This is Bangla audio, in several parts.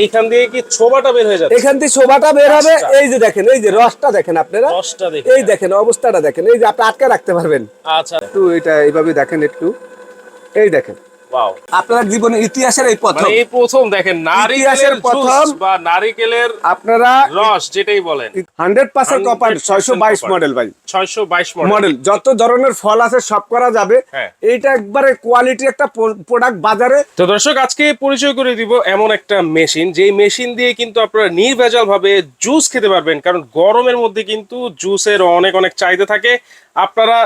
এইখান দিয়ে কি ছোবাটা বের হয়ে যাবে এখান থেকে শোভাটা বের হবে। আচ্ছা। এই যে দেখেন এই যে রসটা দেখেন আপনারা? রসটা দেখেন। এই দেখেন অবস্থাটা দেখেন। এই যে আপনি আটকে রাখতে পারবেন। আচ্ছা। একটু এটা এইভাবে দেখেন একটু। এই দেখেন। আপনার জীবনে ইতিহাসের এই প্রথম। মানে এই প্রথম দেখেন নারিকেলের প্রথম বা নারিকেলের আপনারা রস যেটাই বলেন। হান্ড্রেড পার্সেন্ট কপার 100% ছয়শো বাইশ মডেল ভাই। 622 মডেল মডেল যত ধরনের ফল আছে সব করা যাবে। হ্যাঁ। এইটা একবারে কোয়ালিটি একটা প্রোডাক্ট বাজারে। তো দর্শক আজকে পরিচয় করে দিব এমন একটা মেশিন যেই মেশিন দিয়ে কিন্তু আপনারা নির্ভেজাল ভাবে জুস খেতে পারবেন কারণ গরমের মধ্যে কিন্তু জুসের অনেক অনেক চাহিদা থাকে। আপনারা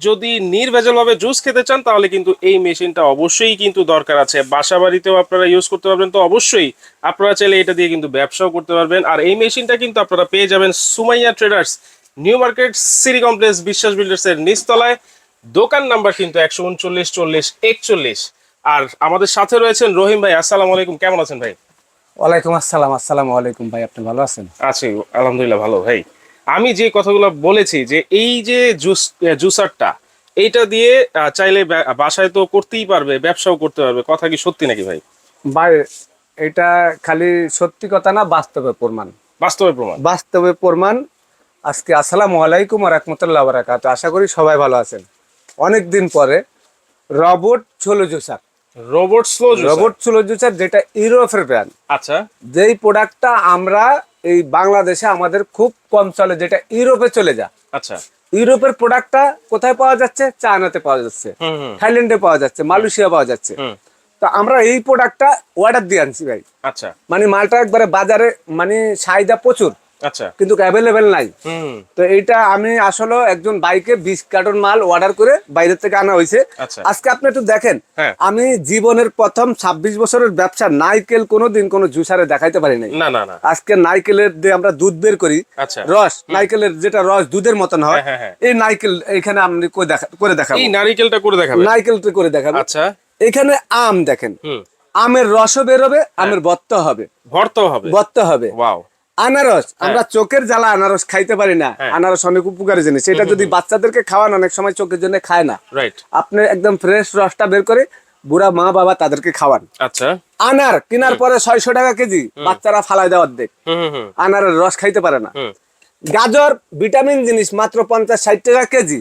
যদি নির্ভেজাল ভাবে জুস খেতে চান তাহলে কিন্তু এই মেশিনটা অবশ্যই কিন্তু দরকার আছে। বাসা বাড়িতেও আপনারা ইউজ করতে পারবেন। তো অবশ্যই আপনারা চাইলে এটা দিয়ে কিন্তু ব্যবসাও করতে পারবেন। আর এই মেশিনটা কিন্তু আপনারা পেয়ে যাবেন Sumaiya traders new market city complex Biswas builders এর নিচতলায়। দোকান নাম্বার কিন্তু একশো উনচল্লিশ চল্লিশ একচল্লিশ। আর আমাদের সাথে রয়েছেন রহিম ভাই। আসসালামু আলাইকুম। কেমন আছেন ভাই? ওয়ালাইকুম আসসালাম। আসসালামু আলাইকুম ভাই আপনি ভালো আছেন? আছি আলহামদুলিল্লাহ ভালো ভাই। আমি যে কথাগুলো বলেছি যে এই যে জুস জুসারটা এইটা দিয়ে চাইলে বাসায় তো করতেই পারবে ব্যবসাও করতে পারবে। কথা কি সত্যি নাকি ভাই? ভাই এটা খালি সত্যি কথা না বাস্তবে প্রমাণ। বাস্তবে প্রমাণ? বাস্তবে প্রমাণ। আজকে আসসালামু আলাইকুম আর রহমতুল্লাহ বারাকাত আশা করি সবাই ভালো আছেন। অনেক দিন পরে robot slow juicer. Robot slow robot slow juicer যেটা ইউরোপের ব্র্যান্ড আচ্ছা। যেই প্রোডাক্টটা আমরা এই বাংলাদেশে আমাদের খুব কম চলে যেটা ইউরোপে চলে যা আচ্ছা। ইউরোপের প্রোডাক্টটা কোথায় পাওয়া যাচ্ছে? চায়নাতে পাওয়া যাচ্ছে। থাইল্যান্ডে পাওয়া যাচ্ছে মালয়েশিয়া পাওয়া যাচ্ছে। তো আমরা এই প্রোডাক্টটা অর্ডার দিয়ে আনছি ভাই। আচ্ছা। মানে মালটা একবারে বাজারে মানে চাহিদা প্রচুর। আচ্ছা। কিন্তু অ্যাভেলেবেল নাই। তো এইটা আমি আসলে একজন বাইকে বিশ কার্টন মাল অর্ডার করে বাইরে থেকে আনা হয়েছে। আচ্ছা। আজকে আপনি একটু দেখেন হ্যাঁ। আমি জীবনের প্রথম ছাব্বিশ বছরের ব্যবসা নাইকেল কোনোদিন কোনো জুসারে দেখাইতে পারি নাই। না না না। আজকে নাইকেলের দিয়ে আমরা দুধ বের করি আচ্ছা। রস নাইকেলের যেটা রস দুধের মতন হয় হ্যাঁ, হ্যাঁ। এই নাইকেল এখানে আপনি করে দেখা- করে দেখাবো। এই নারিকেলটা করে দেখাবে নাইকেলটা করে দেখাবো। আচ্ছা। এখানে আম দেখেন। আমের রসও বেরোবে আমের বত্ত হবে। ভর্ত হবে। বত্ত হবে। ওয়াও। আনারস আমরা চোখের জ্বালা আনারস খাইতে পারি না। হ্যাঁ। আনারস অনেক উপকারী জিনিস। এটা যদি বাচ্চাদেরকে খাওয়ান অনেক সময় চোখের জন্য খায় না। রাইট আপনি একদম ফ্রেশ রসটা বের করে বুড়া মা বাবা তাদেরকে খাওয়ান। আচ্ছা। আনার কেনার পরে ছয়শো টাকা কেজি বাচ্চারা ফালাই দেওয়ার দেখ আনারের রস খাইতে পারে না। গাজর ভিটামিন জিনিস মাত্র পঞ্চাশ ষাট টাকা কেজি।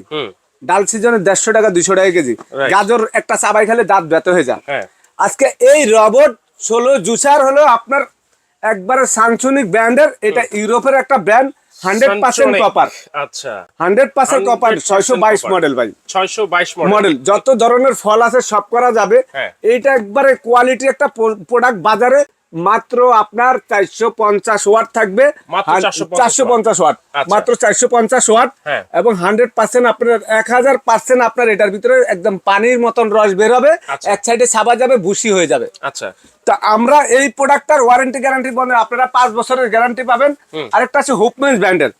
ডাল সিজনে দেড়শো টাকা দুইশো টাকা কেজি। গাজর একটা চাবাই খেলে দাঁত ব্যথ হয়ে যায়। হ্যাঁ। আজকে এই রবট ষোলো জুসার হলো আপনার একবারে সাংসনিক ব্র্যান্ডের এটা ইউরোপের একটা ব্র্যান্ড হান্ড্রেড পার্সেন্ট কপার আচ্ছা। হান্ড্রেড পার্সেন্ট কপার ছয়শো বাইশ মডেল ভাই। ছয়শো বাইশ মডেল যত ধরনের ফল আছে সব করা যাবে। হ্যাঁ। এইটা একবারে কোয়ালিটি একটা প্রোডাক্ট বাজারে মাত্র আপনার চারশো পঞ্চাশ ওয়াট থাকবে। চারশো পঞ্চাশ ওয়াট। আচ্ছা। মাত্র চারশো পঞ্চাশ ওয়াট হ্যাঁ। এবং হান্ড্রেড পার্সেন্ট আপনার এক হাজার পার্সেন্ট আপনার এটার ভিতরে একদম পানির মতন রস বের হবে। আচ্ছা। এক সাইডে সাবা যাবে ভুসি হয়ে যাবে। আচ্ছা। তা আমরা এই প্রোডাক্টটার ওয়ারেন্টি গ্যারান্টি বলে আপনারা পাঁচ বছরের গ্যারান্টি পাবেন। আরেকটা আছে হুপমেন্স ব্র্যান্ডের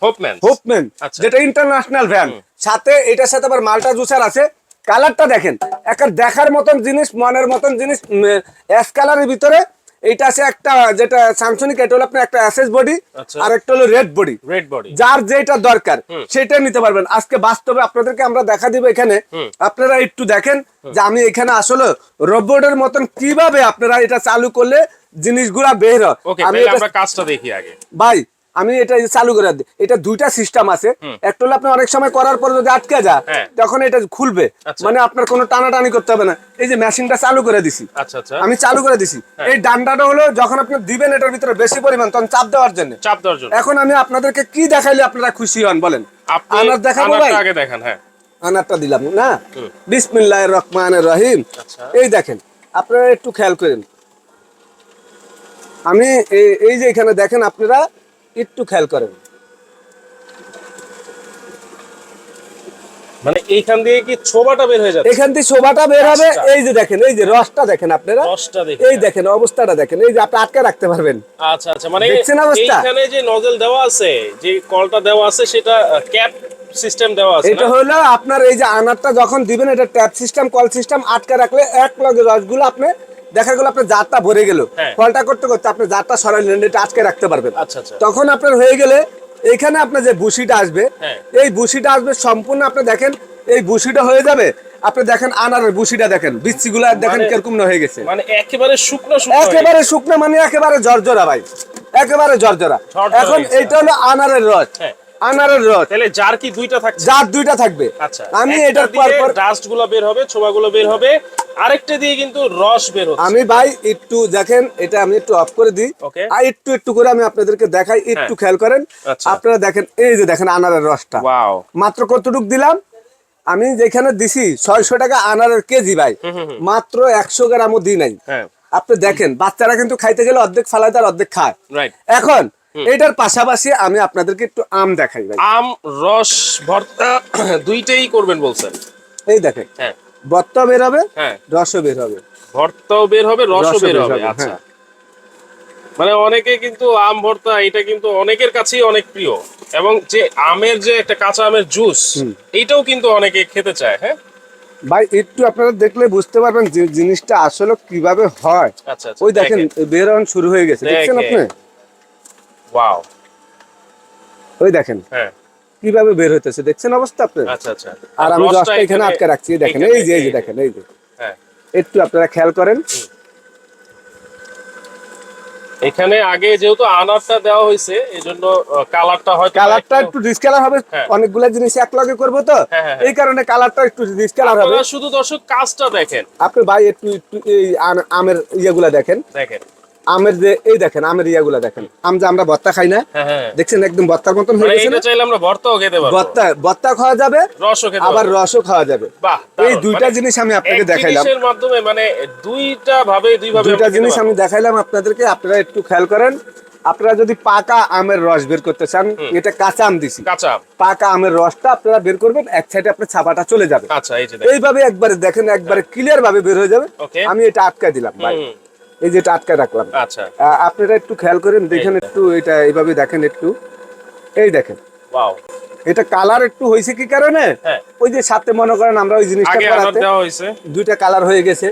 হোপম্যান আচ্ছা। যেটা ইন্টারন্যাশনাল ব্র্যান্ড সাথে এটার সাথে আবার মাল্টা জুসার আছে। কালারটা দেখেন একটা দেখার মতন জিনিস মনের মতন জিনিস অ্যাশ কালারের ভিতরে এইটা আছে একটা যেটা স্যামসনিক এটা হলো আপনার একটা অ্যাসেস বডি আচ্ছা। আর একটা হলো রেড বডি রেড বডি যার যেটা দরকার সেটা নিতে পারবেন। আজকে বাস্তবে আপনাদেরকে আমরা দেখা দিব এখানে। আপনারা একটু দেখেন যে আমি এখানে আসলে রোবটের মতন কীভাবে আপনারা এটা চালু করলে জিনিসগুলা বের হয়। আমি কাজটা দেখি আগে। ভাই আমি এটা চালু করে দিই এটা দুইটা সিস্টেম আছে। একটা হলো আপনি অনেক সময় করার পর যদি আটকে যায় হ্যাঁ। তখন এটা খুলবে। আচ্ছা। মানে আপনার কোনো টানাটানি করতে হবে না। এই যে মেশিনটা চালু করে দিছি। আচ্ছা আচ্ছা। আমি চালু করে দিছি। হ্যাঁ। এই ডান্ডাটা হলো যখন আপনি দিবেন এটার ভিতরে বেশি পরিমাণ তখন চাপ দেওয়ার জন্য। চাপ দেওয়ার জন্য। এখন আমি আপনাদেরকে কি দেখাইলে আপনারা খুশি হন বলেন? আনার দেখাবো ভাই? আগে দেখান হ্যাঁ। আনারটা দিলাম না? বিসমিল্লাহ রহমান রহিম। এই দেখেন আপনারা একটু খেয়াল করেন। আমি এই যে এখানে দেখেন আপনারা একটু খেয়াল করেন। মানে এইখান দিয়ে কি ছোবাটা বের হয়ে যাচ্ছে? এখান থেকে শোভাটা বের হবে এই যে দেখেন এই যে রসটা দেখেন আপনারা? রসটা দেখি এই দেখেন অবস্থাটা দেখেন এই যে আপনি আটকে রাখতে পারবেন। আচ্ছা আচ্ছা মানে? এইখানে যে নজল দেওয়া আছে যে কলটা দেওয়া আছে সেটা ক্যাপ সিস্টেম দেওয়া আছে এটা হলো আপনার এই যে আনারটা যখন দিবেন এটা ট্যাপ সিস্টেম কল সিস্টেম আটকে রাখলে এক লগে রসগুলো আপনি দেখা গেল আপনার জারটা ভরে গেল। ফলটা কলটা করতে করতে আপনি জারটা সরাইলেন এটা আটকে রাখতে পারবেন। আচ্ছা আচ্ছা। তখন আপনার হয়ে গেলে এখানে আপনার যে বুসিটা আসবে হ্যাঁ। এই বুসিটা আসবে সম্পূর্ণ আপনি দেখেন এই বুসিটা হয়ে যাবে আপনি দেখেন আনারের বুসিটা দেখেন বিচ্ছিগুলা দেখেন মানে- কীরকম না হয়ে গেছে। মানে একেবারে শুকনো শুকনো একেবারে শুকনো মানে একেবারে জর্জরা ভাই একেবারে জর্জরা। এখন। এইটা হলো আনারের রস। হ্যাঁ। আনারের রস। তাহলে জার কি দুইটা থাকছে? যার দুইটা থাকবে। আচ্ছা আমি একটা এটার পর পর ডাস্টগুলো বের হবে ছোবা গুলো বের হবে আরেকটা দিয়ে কিন্তু রস বের হচ্ছে। আমি ভাই একটু দেখেন এটা আমি একটু অফ করে দিই. আর একটু একটু করে আমি আপনাদেরকে দেখাই একটু হ্যাঁ। খেয়াল করেন। আচ্ছা। আপনারা দেখেন এই যে দেখেন আনারের রসটা। ওয়াও মাত্র কতটুক দিলাম? আমি যেখানে দিছি ছয়শো টাকা আনারের কেজি ভাই। মাত্র একশো গ্রামও দিই নাই। হ্যাঁ। আপনি দেখেন বাচ্চারা কিন্তু খাইতে গেলে অর্ধেক ফালায় তার অর্ধেক খায়। এখন এটার পাশাপাশি আমি আপনাদেরকে একটু আম দেখাই ভাই। আম রস ভর্তা দুইটাই করবেন বলছেন। এই দেখেন হ্যাঁ। বত্তা বের হবে হ্যাঁ। রসও বের হবে। ভর্তাও বের হবে রসও বের হবে আচ্ছা। হ্যাঁ। মানে অনেকে কিন্তু আম ভর্তা এটা কিন্তু অনেকের কাছেই অনেক প্রিয়। এবং যে আমের যে একটা কাঁচা আমের জুস এইটাও কিন্তু অনেকে খেতে চায় হ্যাঁ? ভাই একটু আপনারা দেখলে বুঝতে পারবেন যে জিনিসটা আসলে কীভাবে হয়। আচ্ছা আচ্ছা ওই দেখেন বের হওয়ান শুরু হয়ে গেছে দেখছেন আপনি। ওয়াও ওই দেখেন। হ্যাঁ। কীভাবে বের হইতেছে দেখছেন অবস্থা আচ্ছা আচ্ছা। আর আমি রসটা এখানে আটকে রাখছি দেখেন এই যে এই যে দেখেন এই যে। হ্যাঁ। একটু আপনারা খেয়াল করেন। এখানে আগে যেহেতু আনারটা দেওয়া হয়েছে এই জন্য কালারটা হয়তো কালারটা একটু ডিসকালার হবে হ্যাঁ। অনেকগুলা জিনিস এক লগে করব তো। হ্যাঁ, হ্যাঁ, এই কারণে কালারটা একটু ডিসকালার হবে। শুধু দর্শক কাজটা দেখেন। আপনি ভাই একটু একটু এই আমের ইয়েগুলা দেখেন। দেখেন। আমের যে এই দেখেন আমের ইয়াগুলা দেখেন। আম যে আমরা ভর্তা খাই না হ্যাঁ হ্যাঁ। দেখছেন একদম ভর্তার মতন হয়ে মানে গেছে এটা চাইলে আমরা ভর্তাও খেতে পারব। ভর্তা ভর্তা খাওয়া যাবে রসও খেতে আবার রসও খাওয়া যাবে। এই দুইটা মানে জিনিস আমি আপনাকে দেখাইলাম। মাধ্যমে মানে দুইটা ভাবে দুই ভাবে দুইটা জিনিস আমি দেখাইলাম আপনাদেরকে আপনারা একটু খেয়াল করেন। আপনারা যদি পাকা আমের রস বের করতে চান এটা কাঁচা আম দিছি। কাঁচা পাকা আমের রসটা আপনারা বের করবেন এক সাইডে আপনার ছাপাটা চলে যাবে। আচ্ছা। এইভাবে একবারে দেখেন একবারে ক্লিয়ার ভাবে বের হয়ে যাবে। আমি এটা আটকায় দিলাম ভাই। এই যে এটা আটকায় রাখলাম। আচ্ছা। আপনারা একটু খেয়াল করেন দেখেন একটু এটা এইভাবে দেখেন একটু। এই দেখেন। ওয়াও। এটা কালার একটু হয়েছে কি কারণে? হ্যাঁ। ওই যে সাথে মনে করেন আমরা ওই জিনিসটা করাতে দুইটা কালার হয়ে গেছে।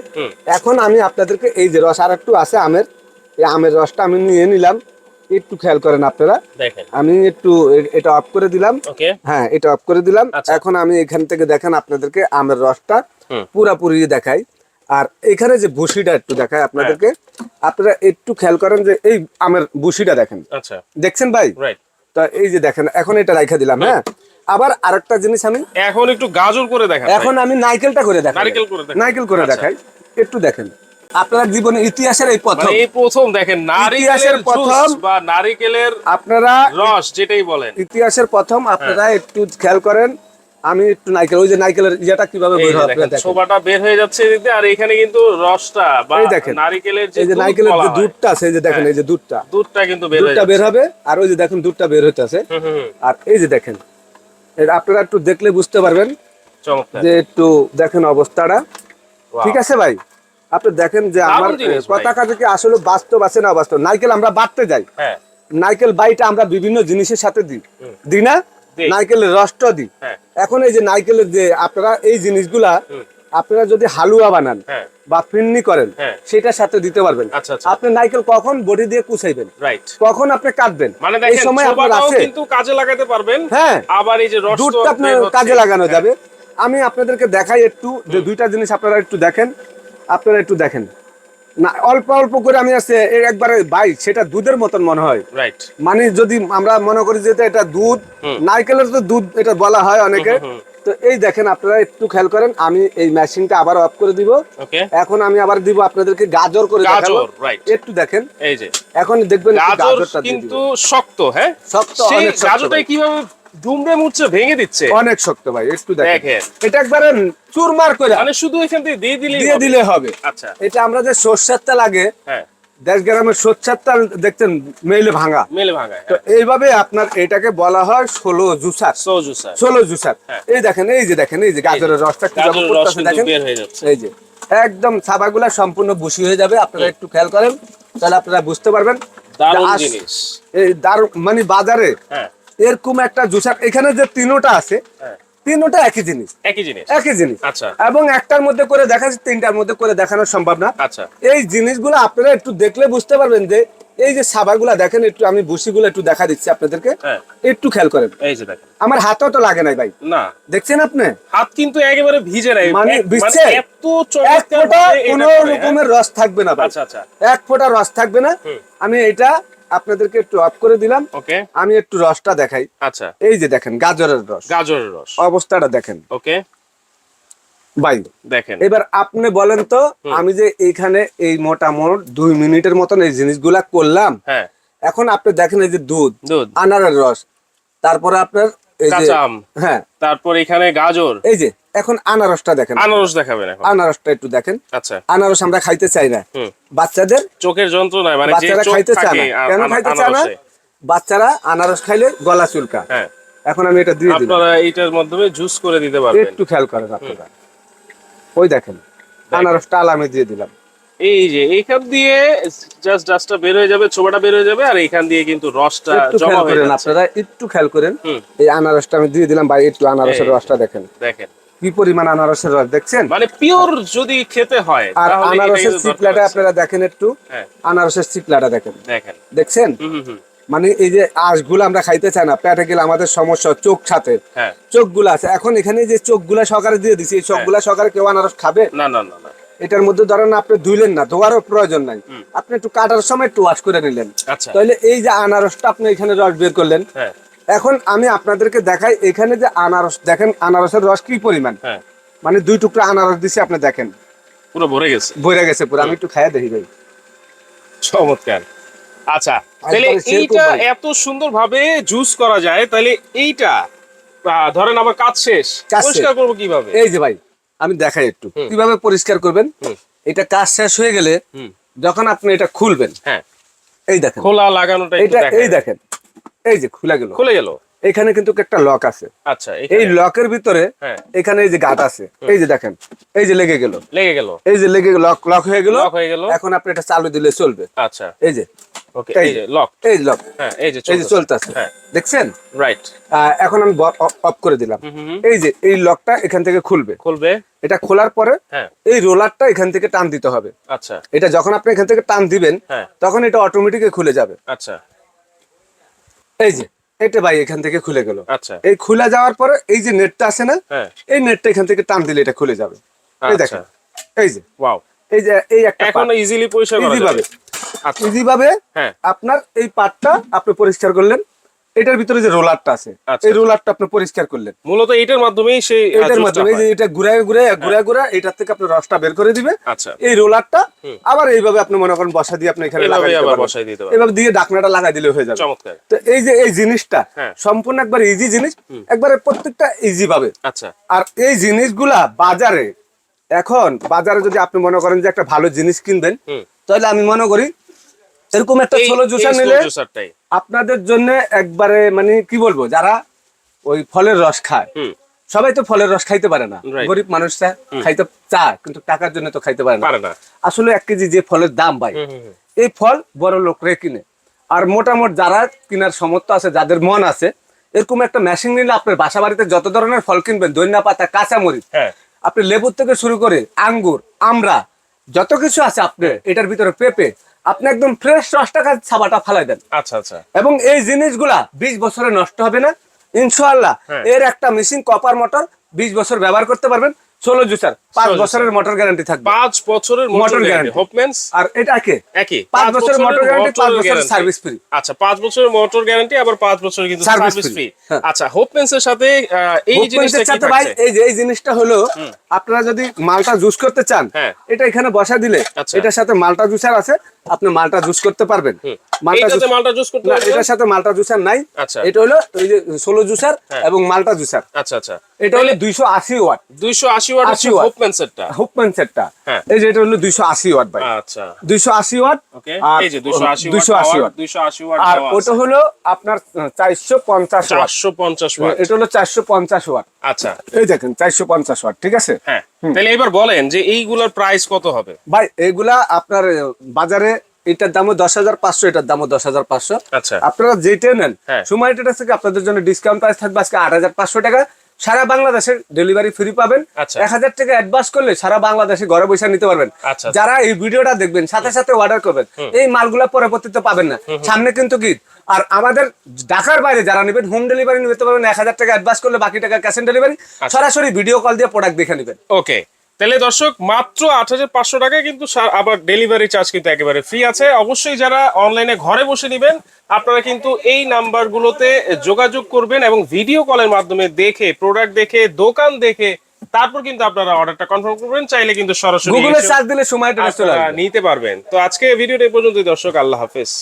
এখন আমি আপনাদেরকে এই যে রস আর একটু আছে আমের এই আমের রসটা আমি নিয়ে নিলাম। একটু খেয়াল করেন আপনারা। আমি একটু এটা অফ করে দিলাম। ওকে। হ্যাঁ এটা অফ করে দিলাম। আচ্ছা। এখন আমি এখান থেকে দেখেন আপনাদেরকে আমের রসটা। পুরাপুরি দেখাই। আর এখানে যে ভুসিটা একটু দেখায় আপনাদেরকে। হ্যাঁ। আপনারা একটু খেয়াল করেন যে এই আমের ভুসিটা দেখেন। আচ্ছা। দেখছেন ভাই? তা এই যে দেখেন এখন এটা রাইখা দিলাম হ্যাঁ? আবার আরেকটা জিনিস আমি এখন একটু গাজর করে দেখাই এখন আমি নারকেলটা করে দেখাই। নারকেল করে দেখান। নারকেল করে আচ্ছা। দেখাই। একটু দেখেন। আপনার জীবনে ইতিহাসের এই প্রথম। মানে এই প্রথম দেখেন নারিকেলের ইতিহাসের প্রথম বা নারিকেলের আপনারা রস যেটাই বলেন। ইতিহাসের প্রথম আপনারা একটু খেয়াল করেন। আমি একটু নারকেল ওই যে নারকেলের ইয়েটা কীভাবে বের হয় দেখেন ছোবাটা বের হয়ে যাচ্ছে এদিক আর এখানে কিন্তু রসটা বা। নারিকেলের যে এই যে নারকেলের যে দুধটা আছে এই যে দেখেন হ্যাঁ। এই যে দুধটা। দুধটা কিন্তু বের হয়ে দুধটা বের হবে আর ওই যে দেখেন দুধটা বের হইতেছে হুম, হুম। আর এই যে দেখেন এটা আপনারা একটু দেখলে বুঝতে পারবেন চমৎকার। যে একটু দেখেন অবস্থাটা। ঠিক আছে ভাই? আপনি দেখেন যে আমার ভাই। পতাকা থেকে আসলে বাস্তব আছে না বাস্তব? নারকেল আমরা বাড়তে যাই। হ্যাঁ। নারকেল বাইটা আমরা বিভিন্ন জিনিসের সাথে দিই। দিই না। নারকেলের রসটা দিই হ্যাঁ। এখন এই যে নারকেলের যে আপনারা এই জিনিসগুলা আপনারা যদি হালুয়া বানান হ্যাঁ। বা ফিন্নি করেন হ্যাঁ। সেটার সাথে দিতে পারবেন। আচ্ছা, আচ্ছা। আপনি নারকেল কখন বডি দিয়ে কুচাইবেন? কখন আপনি কাটবেন? মানে এই সময় আপনার আছে। কিন্তু কাজে লাগাতে পারবেন। হ্যাঁ। আবার এই যে দুধটা আপনার কাজে লাগানো। যাবে। আমি আপনাদেরকে দেখাই একটু যে দুইটা জিনিস আপনারা একটু দেখেন। আপনারা একটু দেখেন। না অল্প অল্প করে আমি আছে এর একবারে সেটা দুধের মতন মনে হয়। রাইট মানে যদি আমরা মনে করি যে এটা দুধ নারকেলের তো দুধ এটা বলা হয় অনেকে। তো এই দেখেন আপনারা একটু খেয়াল করেন আমি এই মেশিনটা আবার অফ করে দিব। এখন আমি আবার দিব আপনাদেরকে গাজর করে দেখাবো। একটু দেখেন। এই যে। এখন দেখবেন গাজরটা কিন্তু শক্ত হ্যাঁ? শক্ত, অনেক শক্ত কীভাবে দুমড়ে মুচড়ে ভেঙে দিচ্ছে। অনেক শক্ত ভাই একটু দেখেন। এটা একবারে চুরমার করে। মানে শুধু এখান থেকে দিয়ে দিলেই দিয়ে দিলে হবে। আচ্ছা। এটা আমরা যে সর্ষের তেল লাগে হ্যাঁ। দেশ গ্রামের সর্ষের তেল দেখতেন মেইলে ভাঙা। মেলে ভাঙায় তো এইভাবে আপনার এটাকে বলা হয় ষোলো জুসার। ষোলো জুসার। হ্যাঁ। এই দেখেন এই যে দেখেন এই যে গাজরের রসটা দেখেন। হয়ে এই যে একদম ছাবাগুলা সম্পূর্ণ বুশি হয়ে যাবে। আপনারা একটু খেয়াল করেন তাহলে আপনারা বুঝতে পারবেন। দারুণ জিনিস। এই দারু মানে বাজারে হ্যাঁ। এরকম একটা জুসার এখানে যে তিনোটা আছে হ্যাঁ। তিনোটা একই জিনিস। একই জিনিস। একই জিনিস। আচ্ছা। এবং একটার মধ্যে করে দেখা যাচ্ছে তিনটার মধ্যে করে দেখানো সম্ভব না। আচ্ছা। এই জিনিসগুলো আপনারা একটু দেখলে বুঝতে পারবেন যে এই যে সাবাগুলা দেখেন একটু আমি ভুসিগুলো একটু দেখা দিচ্ছি আপনাদেরকে। হ্যাঁ। একটু খেয়াল করেন। এই যে দেখেন। আমার হাতও তো লাগে নাই ভাই। না। দেখছেন আপনি? হাত কিন্তু একেবারে ভিজে নাই। মানে এক- ভিজছে? এত চমৎকার কোনো? রকমের রস থাকবে না ভাই। আচ্ছা আচ্ছা। এক ফোঁটা রস থাকবে না। আমি এটা আপনাদেরকে একটু অফ করে দিলাম। ওকে আমি একটু রসটা দেখাই। আচ্ছা। এই যে দেখেন গাজরের রস। গাজরের রস। অবস্থাটা দেখেন। ওকে ভাই দেখেন। এবার আপনি বলেন তো আমি যে এইখানে এই মোটামোট দুই মিনিটের মতন এই জিনিসগুলা করলাম। হ্যাঁ। এখন আপনি দেখেন এই যে দুধ দুধ। আনারের রস। তারপরে আপনার কাঁচা আম। হ্যাঁ। তারপর এখানে গাজর। এই যে এখন আনারসটা দেখেন। আনারস দেখাবেন এখন। আনারসটা একটু দেখেন। আচ্ছা। আনারস আমরা খাইতে চাই না। বাচ্চাদের চোখের যন্ত্রণায় মানে বাচ্চারা খাইতে চায় না। কেন খাইতে চায় না? বাচ্চারা আনারস খাইলে গলা চুলকা হ্যাঁ। এখন আমি এটা দিয়ে দিলাম। আপনারা এইটার মাধ্যমে জুস করে দিতে পারবেন। একটু খেয়াল করেন আপনারা ওই দেখেন। আনারসটা আলামে দিয়ে দিলাম। এই যে এইখান দিয়ে জাস্ট ডাস্টটা বের হয়ে যাবে ছোবাটা বের হয়ে যাবে আর এইখান দিয়ে কিন্তু রসটা জমা হয়ে আপনারা একটু খেয়াল করেন। এই আনারসটা আমি দিয়ে দিলাম ভাই একটু আনারসের রসটা দেখেন। দেখেন। কি পরিমাণ আনারসের রস দেখছেন? মানে পিওর যদি খেতে হয় আর আনারসের চিপলাটা আপনারা দেখেন একটু। হ্যাঁ। আনারসের চিপলাটা দেখেন। দেখেন। দেখছেন? মানে এই যে আঁশগুলো আমরা খাইতে চাই না পেটে গেলে আমাদের সমস্যা চোখ সাথে। হ্যাঁ। চোখগুলো আছে। এখন এখানে যে চোখ চোখগুলা সকালে দিয়ে দিছি এই চোখগুলা সকালে কেউ আনারস খাবে? না না না। এটার মধ্যে ধরেন আপনি ধুইলেন না ধোয়ারও প্রয়োজন নাই। আপনি একটু কাটার সময় একটু ওয়াশ করে নিলেন। আচ্ছা। তাহলে এই যে আনারসটা আপনি এখানে রস বের করলেন হ্যাঁ। এখন আমি আপনাদেরকে দেখাই এখানে যে আনারস দেখেন আনারসের রস কি পরিমাণ? হ্যাঁ। মানে দুই টুকরা আনারস দিছি আপনি দেখেন। পুরো ভরে গেছে। বইরা গেছে পুরো আমি একটু খাইয়া দেখি ভাই। চমৎকার। আচ্ছা তাহলে এইটা এত সুন্দর ভাবে জুস করা যায় তাহলে এইটা ধরেন আমার কাজ শেষ। কাজ শেষ। পরিষ্কার করব কীভাবে? এই যে ভাই আমি দেখাই একটু। কীভাবে পরিষ্কার করবেন? এটা কাজ শেষ হয়ে গেলে যখন আপনি এটা খুলবেন হ্যাঁ। এই দেখেন। খোলা লাগানোটা এটা এই দেখেন। এই যে খুলে গেল। খুলে গেল। এখানে কিন্তু একটা লক আছে। আচ্ছা এই লকের ভিতরে হ্যাঁ। এখানে এই যে গাঁট আছে। এই যে দেখেন এই যে লেগে গেল। লেগে গেল। এই যে লেগে লক লক হয়ে গেল। লক হয়ে গেল। এখন আপনি এটা চালু দিলে চলবে। আচ্ছা। এই যে ওকে এই যে লক এই লক হ্যাঁ এই যে এই যে চলতেছে। হ্যাঁ। দেখছেন? রাইট এখন আমি অফ করে দিলাম। হুম হুম হুম। এই যে এই লকটা এখান থেকে খুলবে। খুলবে। এটা খোলার পরে হ্যাঁ। এই রোলারটা এখান থেকে টান দিতে হবে। আচ্ছা। এটা যখন আপনি এখান থেকে টান দিবেন হ্যাঁ। তখন এটা অটোমেটিক খুলে যাবে। আচ্ছা। এই যে এটা ভাই এখান থেকে খুলে গেল। আচ্ছা। এই খুলে যাওয়ার পরে এই যে নেটটা আছে না হ্যাঁ। এই নেটটা এখান থেকে টান দিলে এটা খুলে যাবে। এই আচ্ছা। দেখেন। এই যে। ওয়াও এই যে এই একটা এখন ইজিলি পরিষ্কার করা যাবে। ইজি ভাবে হ্যাঁ। আপনার এই পাটটা আপনি পরিষ্কার করলেন। এটার ভিতরে যে রোলারটা আছে আচ্ছা, এই রোলারটা আপনি পরিষ্কার করলেন। মূলত এটার মাধ্যমেই সেই এটার মাধ্যমে যে এটা ঘুরায় ঘুরে ঘুরে ঘুরে এটার থেকে আপনি রসটা বের করে দিবে। আচ্ছা। এই রোলারটা আবার এইভাবে আপনি মনে করেন বসা দিয়ে আপনি এখানে লাগাই দিতে পারবেন। পারবেন। এভাবে দিয়ে ডাকনাটা লাগাই দিলে হয়ে যাবে। চমৎকার। তো এই যে এই জিনিসটা হ্যাঁ। সম্পূর্ণ একবার ইজি জিনিস একবারে প্রত্যেকটা ইজি পাবে আচ্ছা। আর এই জিনিসগুলা বাজারে এখন বাজারে যদি আপনি মনে করেন যে একটা ভালো জিনিস কিনবেন তাহলে আমি মনে করি এরকম একটা ষোলো জুসার নিলে আপনাদের জন্য একবারে মানে কি বলব যারা ওই ফলের রস খায় সবাই তো ফলের রস খাইতে পারে না। গরিব মানুষরা খাইতে চায় কিন্তু টাকার জন্য তো খাইতে পারে না। আসলে এক কেজি যে ফলের দাম ভাই। এই ফল বড় লোকরে কিনে। আর মোটামুটি যারা কেনার সমর্থ আছে যাদের মন আছে এরকম একটা মেশিন নিলে আপনার বাসা বাড়িতে যত ধরনের ফল কিনবেন দৈন্য পাতা কাঁচামরিচ হ্যাঁ। আপনি লেবুর থেকে শুরু করে আঙ্গুর আমরা যত কিছু আছে আপনি এটার ভিতরে পেপে আপনি একদম ফ্রেশ রস টাকা ছাবাটা ফালাই দেন। আচ্ছা আচ্ছা। এবং এই জিনিসগুলা বিশ বছরে নষ্ট হবে না। ইনশাআল্লাহ হ্যাঁ। এর একটা মেশিন কপার মোটর বিশ বছর ব্যবহার করতে পারবেন। ষোলো জুসার পাঁচ বছরের মোটর গ্যারান্টি থাকবে। পাঁচ বছরের মোটর গ্যারান্টি। আর এটা কে একই পাঁচ বছরের মোটর গ্যারান্টি পাঁচ বছরের সার্ভিস ফ্রি আচ্ছা পাঁচ বছরের মোটর গ্যারান্টি আবার পাঁচ বছরের কিন্তু সার্ভিস ফ্রি হ্যাঁ। আচ্ছা হোপমেন্স এর সাথে এই জিনিসটা সাথে ভাই এই যে এই জিনিসটা হলো আপনারা যদি মালটা জুস করতে চান হ্যাঁ। এটা এখানে বসা দিলে আচ্ছা। এটার সাথে মালটা জুসার আছে আপনি মালটা জুস করতে পারবেন। মালটা জুস মালটা জুস করতে না এটার সাথে মালটা জুসার নাই। আচ্ছা। এটা হলো ওই যে ষোলো জুসার হ্যাঁ। এবং মালটা জুসার আচ্ছা আচ্ছা। এটা হলো দুইশো আশি ওয়াট দুইশো আশি ওয়াট 80 watt। হোপমেন্স এরটা হুকম্যান সেটটা। এই যে এটা হলো দুইশো আশি ওয়াট ভাই। আচ্ছা। দুইশো আশি ওয়াট ওকে এই যে দুইশো আশি দুইশো আশি ওয়াট। দুইশো আশি ওয়াট আর ওটা হলো আপনার চারশো পঞ্চাশ ওয়াট। এটা হলো চারশো পঞ্চাশ ওয়াট। আচ্ছা। এই দেখেন চারশো পঞ্চাশ ওয়াট ঠিক আছে? হ্যাঁ। তাহলে এবার বলেন যে এইগুলোর প্রাইস কত হবে? ভাই এগুলা আপনার বাজারে এটার দামও দশ হাজার পাঁচশো এটার দামও দশ হাজার পাঁচশো। আচ্ছা। আপনারা যেটা নেন হ্যাঁ। সময় এটা থেকে আপনাদের জন্য ডিসকাউন্ট প্রাইস থাকবে আজকে আট হাজার পাঁচশো টাকা। সারা বাংলাদেশের ডেলিভারি ফ্রি পাবেন। আচ্ছা। এক হাজার টাকা অ্যাডভান্স করলে সারা বাংলাদেশে ঘরে বসে নিতে পারবেন। আচ্ছা। যারা এই ভিডিওটা দেখবেন সাথে সাথে অর্ডার করবেন এই মালগুলা পরবর্তীতে পাবেন না। সামনে কিন্তু কি? আর আমাদের ঢাকার বাইরে যারা নেবেন হোম ডেলিভারি নিতে পারবেন এক হাজার টাকা অ্যাডভান্স করলে বাকি টাকা ক্যাশ অন ডেলিভারি আচ্ছা। সরাসরি ভিডিও কল দিয়ে প্রোডাক্ট দেখে নেবেন। ওকে তাহলে দর্শক মাত্র আট হাজার পাঁচশো টাকায় কিন্তু আবার ডেলিভারি চার্জ কিন্তু একেবারে ফ্রি আছে। অবশ্যই যারা অনলাইনে ঘরে বসে নেবেন আপনারা কিন্তু এই নাম্বারগুলোতে যোগাযোগ করবেন এবং ভিডিও কলের মাধ্যমে দেখে প্রোডাক্ট দেখে দোকান দেখে তারপর কিন্তু আপনারা অর্ডারটা কনফার্ম করবেন। চাইলে কিন্তু সরাসরি গুগলে সার্চ দিলে সময়টা নিতে পারবেন। তো আজকে ভিডিওটা এই পর্যন্তই দর্শক আল্লাহ হাফেজ।